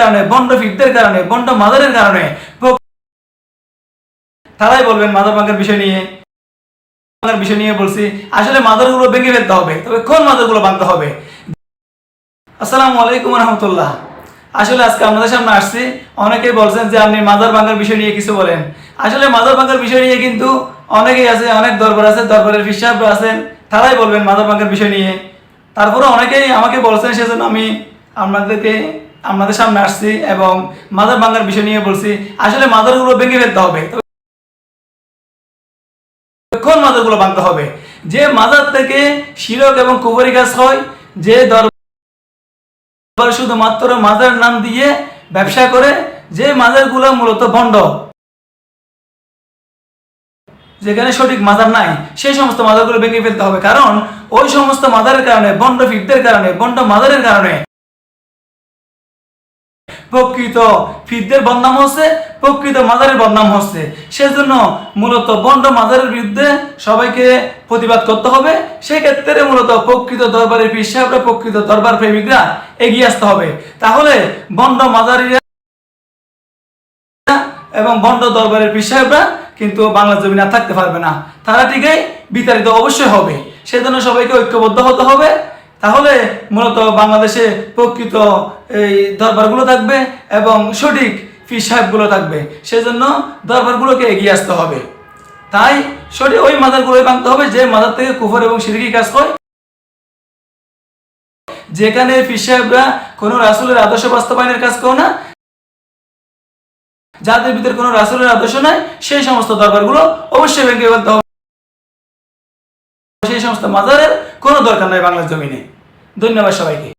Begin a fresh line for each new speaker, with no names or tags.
কারণে, বন্ড ফিটদের কারণে, বন্ড মাদারের কারণে তারাই বলবেন মাদার ভাঙ্গার বিষয় নিয়ে। ভাঙার বিষয় নিয়ে বলছি, আসলে ভেঙে ফেলতে হবে, তবে কোন ভাঙতে হবে? আলাইকুম রহমতুল্লাহ। আসলে আজকে আপনাদের সামনে আসছি, অনেকেই বলছেন যে আপনি মাদার ভাঙ্গার বিষয় নিয়ে কিছু বলেন। আসলে মাদার ভাঙ্গার বিষয় নিয়ে কিন্তু অনেকেই আছে, অনেক দরবার আছে, দরবারের আছেন, তারাই বলবেন মাদার ভাঙ্গার বিষয় নিয়ে। তারপরে অনেকেই আমাকে বলছেন সেজন্য আমি আপনাদেরকে আপনাদের সামনে আসছি এবং মাদার ভাঙ্গার বিষয় নিয়ে বলছি, আসলে মাদারগুলো ভেঙে ফেলতে হবে। কোন মাজারগুলো ভাঙতে হবে? যে মাজার থেকে শিরক এবং কুবরি গাছ হয়, যে দরবার শুধুমাত্র মাজার নাম দিয়ে ব্যবসা করে, যে মাজারগুলো মূলত বন্ড যেখানে সঠিক মাজার নাই, সেই সমস্ত মাজারগুলো ভেঙে ফেলতে হবে। কারণ ওই সমস্ত মাজারের কারণে বন্ড ফিটদের কারণে বন্ড মাজারের কারণে প্রকৃত ফিরদের বদনাম হচ্ছে, প্রকৃত মাজারের বদনাম হচ্ছে। সেজন্য মূলত বন্ড মাজারের বিরুদ্ধে সবাইকে প্রতিবাদ করতে হবে। সেক্ষেত্রে মূলত প্রকৃত দরবারের পীর সাহেবরা, প্রকৃত দরবার প্রেমিকরা এগিয়ে আসতে হবে। তাহলে বন্ড মাজারিরা এবং বন্ড দরবারের পীর সাহেবরা কিন্তু বাংলা জমিনে থাকতে পারবে না। তারা ঠিকই বিতাড়িত অবশ্যই হবে। সেজন্য সবাইকে ঐক্যবদ্ধ হতে হবে। তাহলে মূলত বাংলাদেশে প্রকৃত এই দরবারগুলো থাকবে এবং সঠিক পীর সাহেবগুলো থাকবে। সেজন্য দরবারগুলোকে এগিয়ে আসতে হবে। তাই সঠিক ওই মাদারগুলোই ভাঙতে হবে যে মাদার থেকে কুফর এবং সিরিকি কাজ হয়। যেখানে পীর সাহেবরা কোনো রাসুলের আদর্শ বাস্তবায়নের কাজ করে না। যাদের ভিতরে কোনো রাসুলের আদর্শ নাই, সেই সমস্ত দরবারগুলো অবশ্যই ভেঙে ফেলতে হবে। সেই সমস্ত মাজারের কোনো দরকার নাই বাংলার জমিনে। ধন্যবাদ সবাইকে।